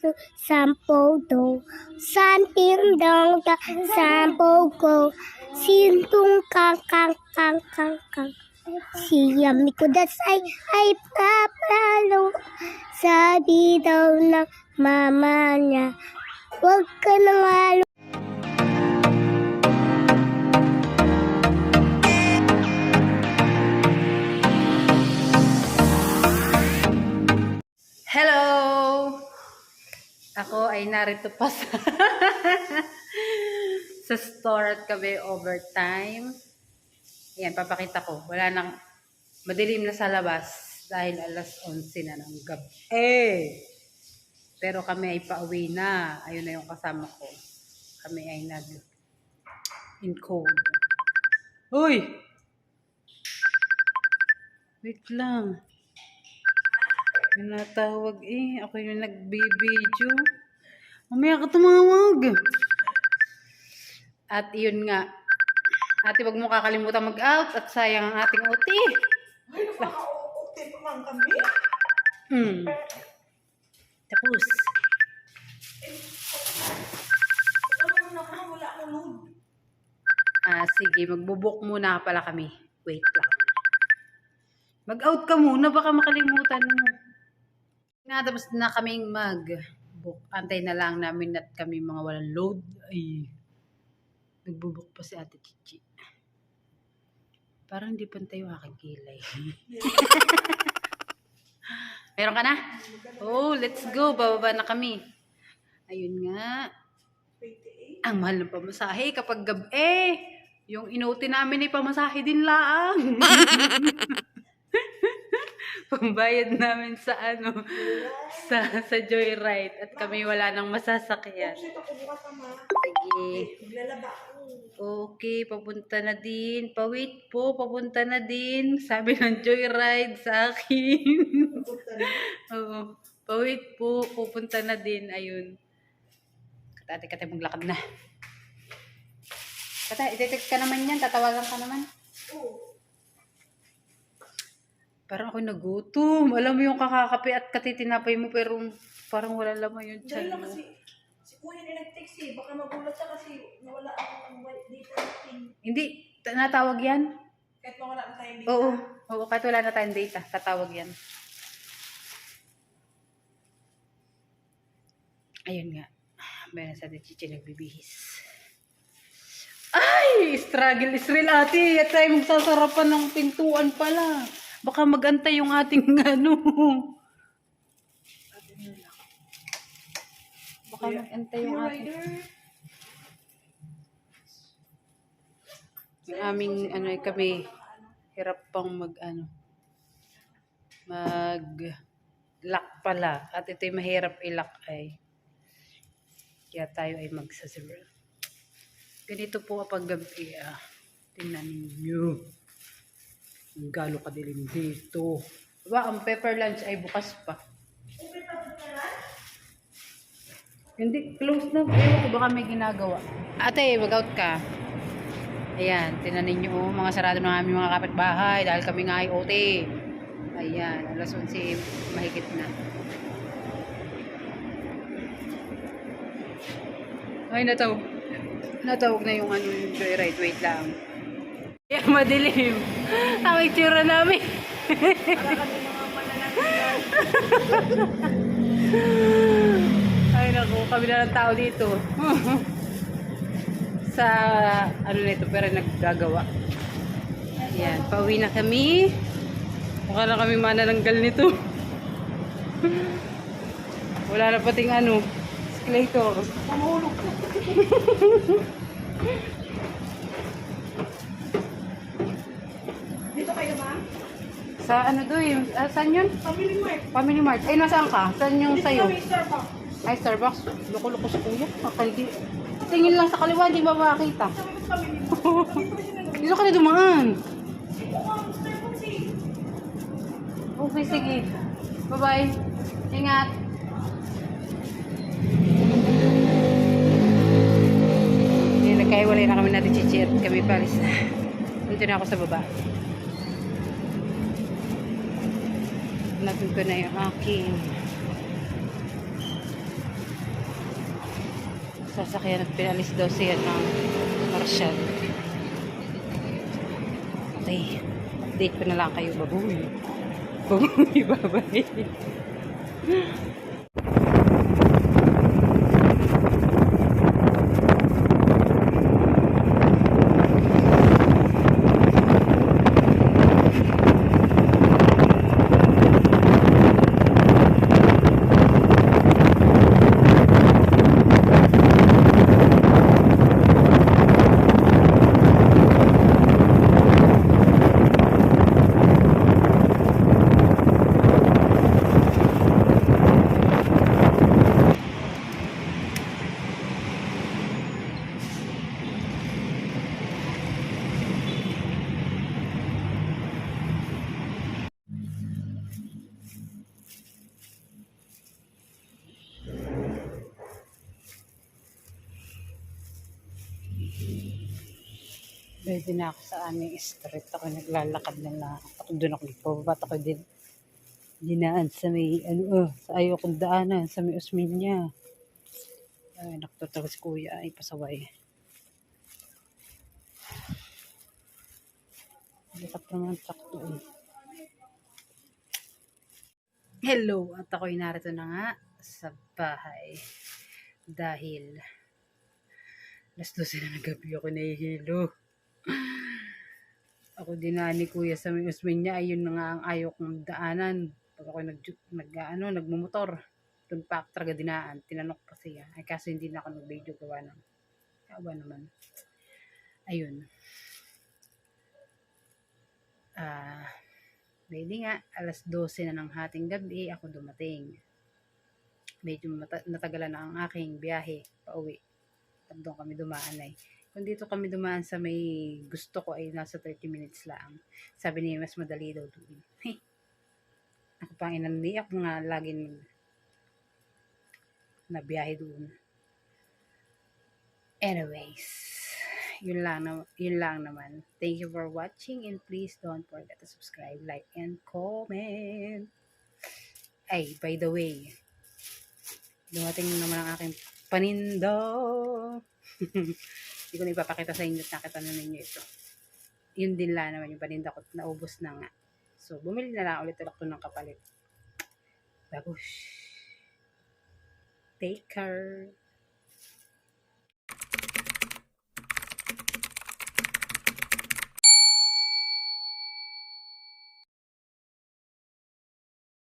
su sampo do san ting dong da sampo go. Sin tung kang kang kang kang kang. Siyam ko dasay ay papalo Sabi daw ng mama niya Huwag ka na malo Hello! Ako ay narito pa sa, sa store at kami overtime. Ayan, papakita ko. Wala nang madilim na sa labas dahil alas 11 na ng gabi. Eh! Pero kami ay pauwi na. Ayun na yung kasama ko. Kami ay nag in code. Uy! Wait lang. May natawag eh. Ako yung nagbibideo. Mamaya ka tumawag. At yun nga. Ate, wag mo kakalimutan mag-out at sayang ang ating OT. Ay, nakaka-ukti pa man kami. Hmm. Tapos. Load. Ah, sige, magbubuk muna pala kami. Wait lang. Mag-out ka muna, baka makalimutan mo. Natapos na kaming mag-book. Antay na lang namin at kami mga walang load. Ay, nagbubuk pa si Ate Chichi. Parang hindi pantay yung aking kilay. Meron ka na? Oh, let's go. Bababa na kami. Ayun nga. 28. Ang mahal ng pamasahe kapag gabi. Yung inuti namin ay pamasahe din lang. Pambayad namin sa ano, sa, sa joyride. At kami wala nang masasakyan. Sige. Okay, papunta na din. Pawait po, papunta na din. Sabi ng joyride sa akin. Oo. Pawait po, pupunta na din. Ayun. Kati kati maglakad na. Kata, itetext ka naman yan. Tatawagan ka naman. Oo. Parang ako nagutom. Alam mo yung kakakape at katitinapay mo pero parang wala laman yung Dahil tiyan lang mo. kasi, si kuya na nag-text eh. Baka magulat siya kasi nawala ako ng white data natin. Hindi, ta- natawag yan? Kahit mawala na tayo data. Oo. Oo, kahit wala na tayong data, tatawag yan. Ayun nga. Meron sa Chichi nagbibihis. Ay! Struggle is real ate. At tayo magsasarapan ng pintuan pala. Baka magantay yung ating ano. Baka magantay yung ating... Yung aming ano eh, kami hirap pang mag ano mag lock pala at ito yung mahirap i-lock ay kaya tayo ay magsasabir ganito po kapag gabi ah. tingnan ninyo ang galo kadilim dito diba ang pepper lunch ay bukas pa hindi close na ewan ko baka may ginagawa ate mag out ka Ayan, tinanin nyo, oh, mga sarado ng aming mga kapitbahay dahil kami nga ay OT. Ayan, alas 11, mahigit na. Ay, natawag. Natawag na yung ano yung joyride. Wait lang. Ayan, madilim. Ang itsura namin. Ay, naku, kami na ng tao dito. Sa, ano nito, pero naggagawa. Ayan, pauwi na kami. Mukha na kami manananggal nito. Wala na pating ano, escalator. Mamulog ko. Dito kayo ma? Sa ano to yung, ah, saan yun? Family Mart. Family Mart. Ay, nasaan ka? Saan yung sayo? Starbucks. Ay, Starbucks. Loko-loko sa kuya. Kakali. Tingin lang sa kaliwa, di ba makakita? Dito ka na dumaan. Okay, sige. Bye-bye. Ingat. Hindi, nagkahiwalay na kami natin chichi at kami palis na. Dito na ako sa baba. Vlog ko na yung aking sasakyan at pinalis daw siya ng Marshall. Okay. Update ko na lang kayo baboy. Baboy, babay. Ready na ako sa aming street. Ako naglalakad na na. Ako doon ako nagpababat ako din. Dinaan sa may, ano, oh, sa ayaw kong daanan, sa may Osminya. Ay, nakatatawa si kuya. Ay, pasaway. Dapat naman sakto eh. Hello! At ako'y narito na nga sa bahay. Dahil Alas 12 na ng gabi ako nahihilo. Ako din na ni Kuya sa may usmin niya, ayun na nga ang ayaw kong daanan. Pag ako nag, nag ano, nagmumotor, doon pa ako talaga dinaan. Tinanong ko siya. Ay kaso hindi na ako nag-video gawa ng kawa naman. Ayun. Ah, Maybe nga, alas 12 na ng hating gabi, ako dumating. Medyo natagalan na ang aking biyahe pauwi doon kami dumaan ay. Kung dito kami dumaan sa may gusto ko ay nasa 30 minutes lang. Sabi niya mas madali daw doon. Ako pang inandi ako nga laging nabiyahe doon. Anyways, yun lang, na, yun lang naman. Thank you for watching and please don't forget to subscribe, like, and comment. Ay, by the way, dumating naman ang aking paninda. Hindi ko na ipapakita sa inyo at nakita na ninyo ito. Yun din lang naman yung paninda ko. Naubos na nga. So, bumili na lang ulit ako ng kapalit. Babush. Take care.